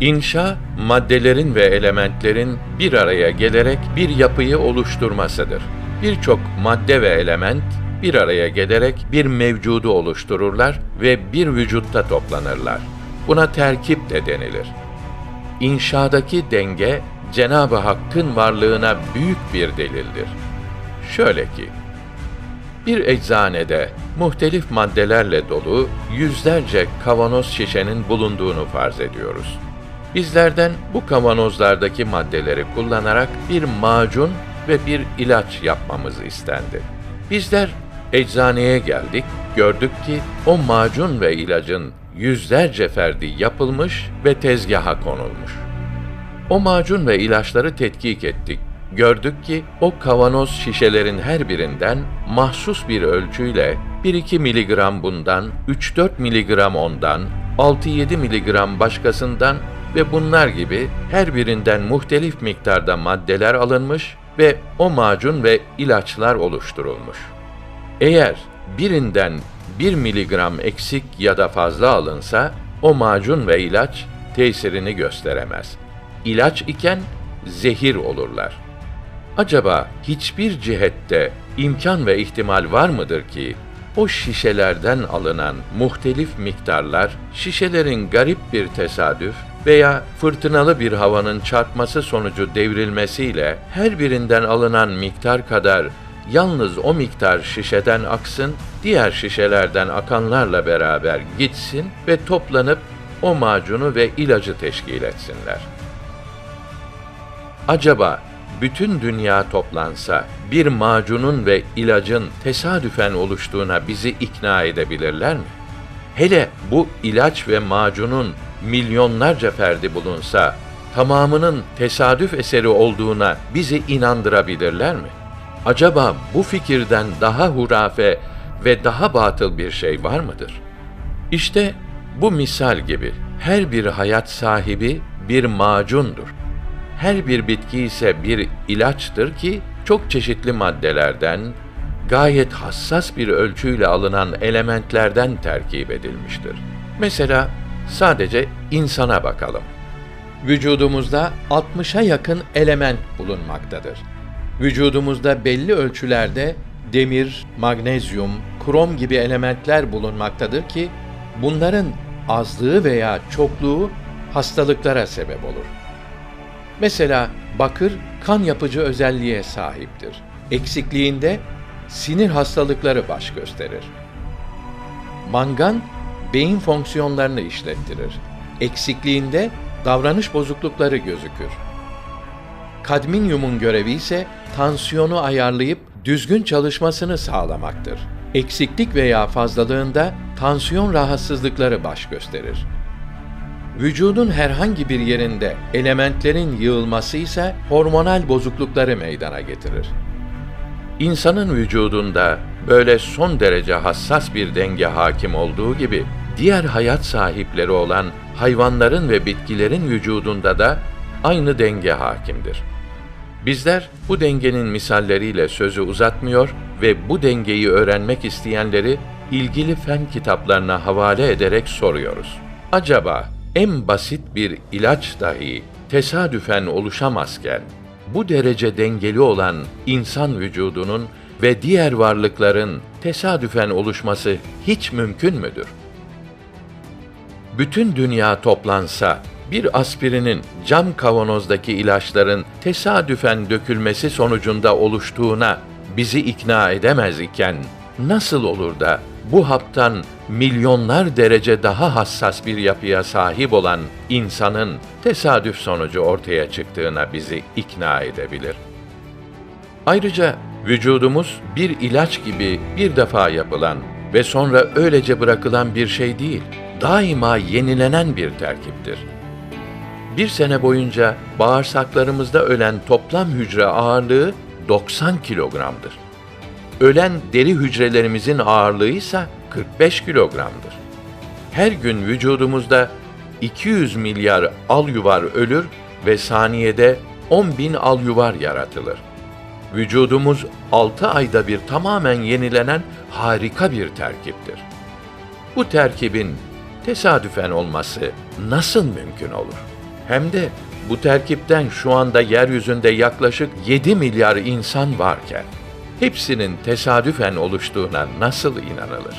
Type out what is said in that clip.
İnşa, maddelerin ve elementlerin bir araya gelerek bir yapıyı oluşturmasıdır. Birçok madde ve element bir araya gelerek bir mevcudu oluştururlar ve bir vücutta toplanırlar. Buna terkip de denilir. İnşadaki denge Cenab-ı Hakk'ın varlığına büyük bir delildir. Şöyle ki, bir eczanede muhtelif maddelerle dolu yüzlerce kavanoz şişenin bulunduğunu farz ediyoruz. Bizlerden bu kavanozlardaki maddeleri kullanarak bir macun ve bir ilaç yapmamız istendi. Bizler eczaneye geldik, gördük ki o macun ve ilacın yüzlerce ferdi yapılmış ve tezgaha konulmuş. O macun ve ilaçları tetkik ettik. Gördük ki o kavanoz şişelerin her birinden mahsus bir ölçüyle 1-2 miligram bundan, 3-4 miligram ondan, 6-7 miligram başkasından ve bunlar gibi her birinden muhtelif miktarda maddeler alınmış ve o macun ve ilaçlar oluşturulmuş. Eğer birinden 1 miligram eksik ya da fazla alınsa o macun ve ilaç tesirini gösteremez. İlaç iken zehir olurlar. Acaba hiçbir cihette imkan ve ihtimal var mıdır ki o şişelerden alınan muhtelif miktarlar şişelerin garip bir tesadüf veya fırtınalı bir havanın çarpması sonucu devrilmesiyle her birinden alınan miktar kadar yalnız o miktar şişeden aksın, diğer şişelerden akanlarla beraber gitsin ve toplanıp o macunu ve ilacı teşkil etsinler. Acaba bütün dünya toplansa bir macunun ve ilacın tesadüfen oluştuğuna bizi ikna edebilirler mi? Hele bu ilaç ve macunun milyonlarca ferdi bulunsa tamamının tesadüf eseri olduğuna bizi inandırabilirler mi? Acaba bu fikirden daha hurafe ve daha batıl bir şey var mıdır? İşte bu misal gibi her bir hayat sahibi bir macundur. Her bir bitki ise bir ilaçtır ki çok çeşitli maddelerden, gayet hassas bir ölçüyle alınan elementlerden terkip edilmiştir. Mesela sadece insana bakalım. Vücudumuzda 60'a yakın element bulunmaktadır. Vücudumuzda belli ölçülerde demir, magnezyum, krom gibi elementler bulunmaktadır ki bunların azlığı veya çokluğu hastalıklara sebep olur. Mesela bakır kan yapıcı özelliğe sahiptir. Eksikliğinde sinir hastalıkları baş gösterir. Mangan beyin fonksiyonlarını işlettirir. Eksikliğinde davranış bozuklukları gözükür. Kadminyumun görevi ise tansiyonu ayarlayıp düzgün çalışmasını sağlamaktır. Eksiklik veya fazlalığında tansiyon rahatsızlıkları baş gösterir. Vücudun herhangi bir yerinde elementlerin yığılması ise hormonal bozuklukları meydana getirir. İnsanın vücudunda böyle son derece hassas bir denge hakim olduğu gibi diğer hayat sahipleri olan hayvanların ve bitkilerin vücudunda da aynı denge hakimdir. Bizler bu dengenin misalleriyle sözü uzatmıyor ve bu dengeyi öğrenmek isteyenleri ilgili fen kitaplarına havale ederek soruyoruz. Acaba en basit bir ilaç dahi tesadüfen oluşamazken bu derece dengeli olan insan vücudunun ve diğer varlıkların tesadüfen oluşması hiç mümkün müdür? Bütün dünya toplansa bir aspirinin cam kavanozdaki ilaçların tesadüfen dökülmesi sonucunda oluştuğuna bizi ikna edemez iken nasıl olur da bu haptan milyonlar derece daha hassas bir yapıya sahip olan insanın tesadüf sonucu ortaya çıktığına bizi ikna edebilir. Ayrıca vücudumuz bir ilaç gibi bir defa yapılan ve sonra öylece bırakılan bir şey değil, daima yenilenen bir terkiptir. Bir sene boyunca bağırsaklarımızda ölen toplam hücre ağırlığı 90 kilogramdır. Ölen deri hücrelerimizin ağırlığı ise 45 kilogramdır. Her gün vücudumuzda 200 milyar al yuvar ölür ve saniyede 10 bin al yuvar yaratılır. Vücudumuz 6 ayda bir tamamen yenilenen harika bir terkiptir. Bu terkibin tesadüfen olması nasıl mümkün olur? Hem de bu terkipten şu anda yeryüzünde yaklaşık 7 milyar insan varken hepsinin tesadüfen oluştuğuna nasıl inanılır?